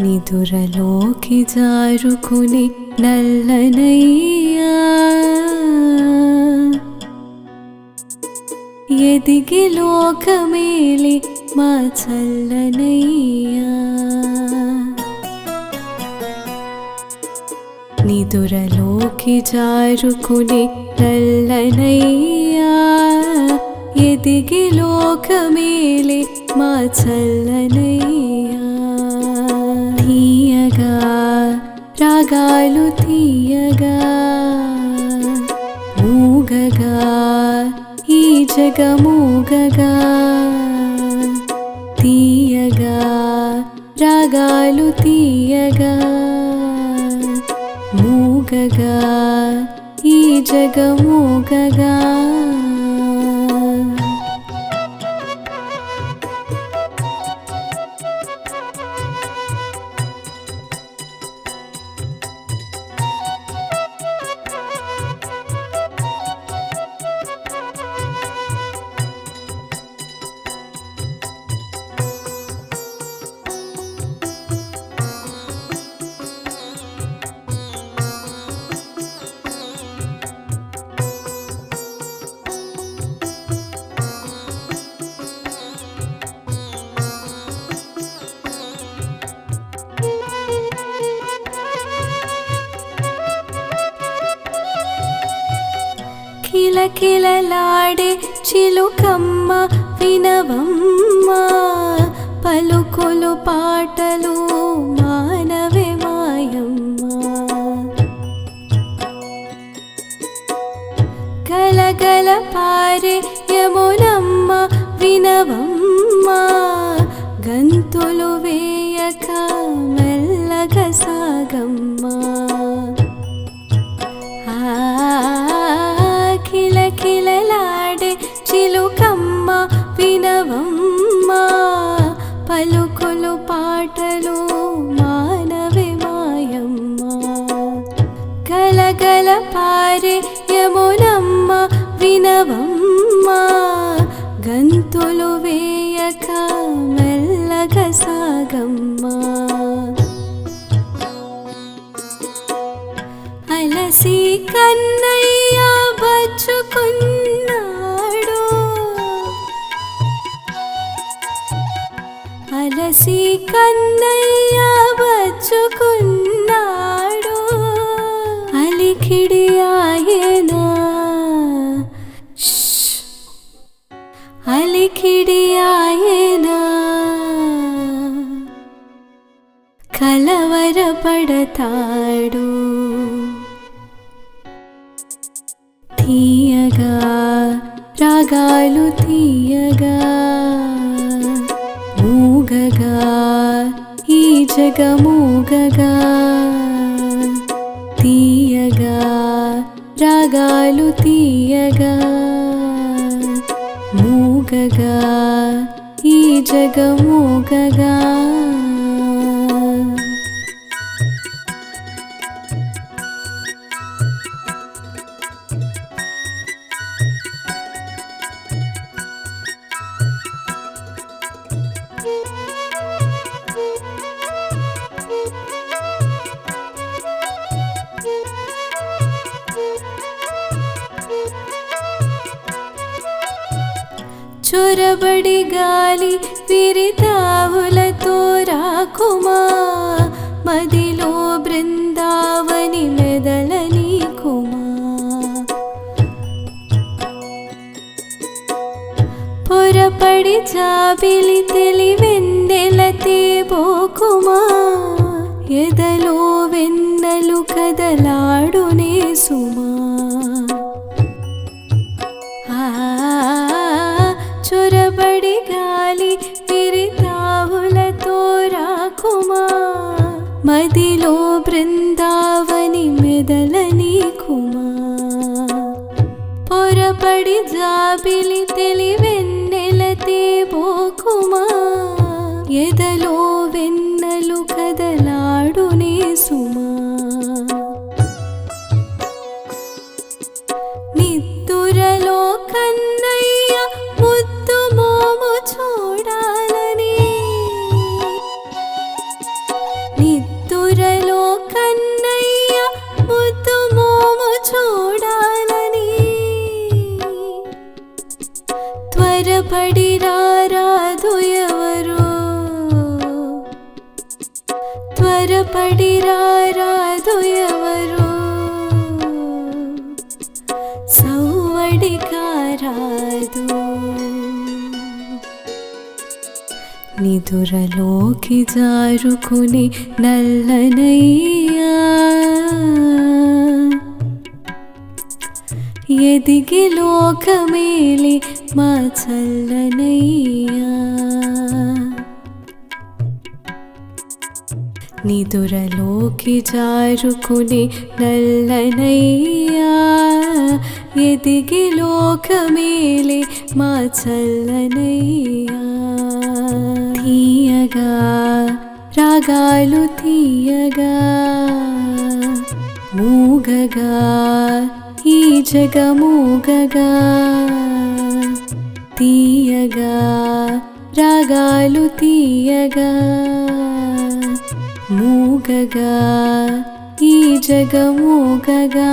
నిదురలోకి జారుకుని నల్లనయ్యా. ఎదిగి లోకమేలి మా చల్లనయ్యా. నిదురలోకి జారుకుని నల్లనయ్యా. ఎదిగి లోకమేలి మా చల్లనయ్యా. తీయగా రాగాలు తీయగా మూగగా ఈ జగమూగగా తీయగా రాగాలు తీయగా మూగగా ఈ జగమూగగా. కిలకిలలాడే చిలుకమ్మ వినవమ్మ పలుకులు పాటలు మానవే మాయమ్మ. కలగల పారే యమునమ్మ వినవమ్మ గంతులు వేయక మెల్లగ సాగమ్మ. పాటలు మానవి మాయమ్మ. గలగల పారే యమునమ్మ వినవమ్మ. గంతులు వేయక మెల్లగ సాగమ్మ. అలసి కన్నయ్య బచ్చుకున్న అలసి కన్నయ్య బచ్చుకున్నాడు అలిఖిడి ఆయనా? అలిఖిడి అలికిడి కలవరపడతాడు. తీయగా రాగాలు తీయగా. జగమూగగా తీయగా రాగాలు తీయగా మూగగా ఈ జగమూగగా. చొరబడి గాలి విరితావులతో రాకుమా మదిలో బృందావని మెదలని కుమా పొరపడి జాబిలి తెలివెందెలతే బోకుమా ఎదలో వెన్నలు కదలాడునే సుమా మదిలో బృందావని మెదలని కుమా పొరపడి జాబిలి తెలివెన్నెలతే బోకుమా ఎదలో వెన్నెలు కదలాడునే సుమా. స్థిరపడి రారాధు ఎవరు త్వరపడి రారాధు ఎవరు సౌవడి కారాదు నిదురలోకి జారుకుని నల్లనయ్యా. ఎదిగి లోకమేలి మా చల్లనయ్యా. నిదురలోకి జారుకుని నల్లనయ్యా. ఎదిగి లోకమేలి మా చల్లనయ్యా. తీయగా రాగాలు తీయగా మూగగా ఈ జగమూగగా తీయగా రాగాలు తీయగా మూగగా ఈ జగమూగగా.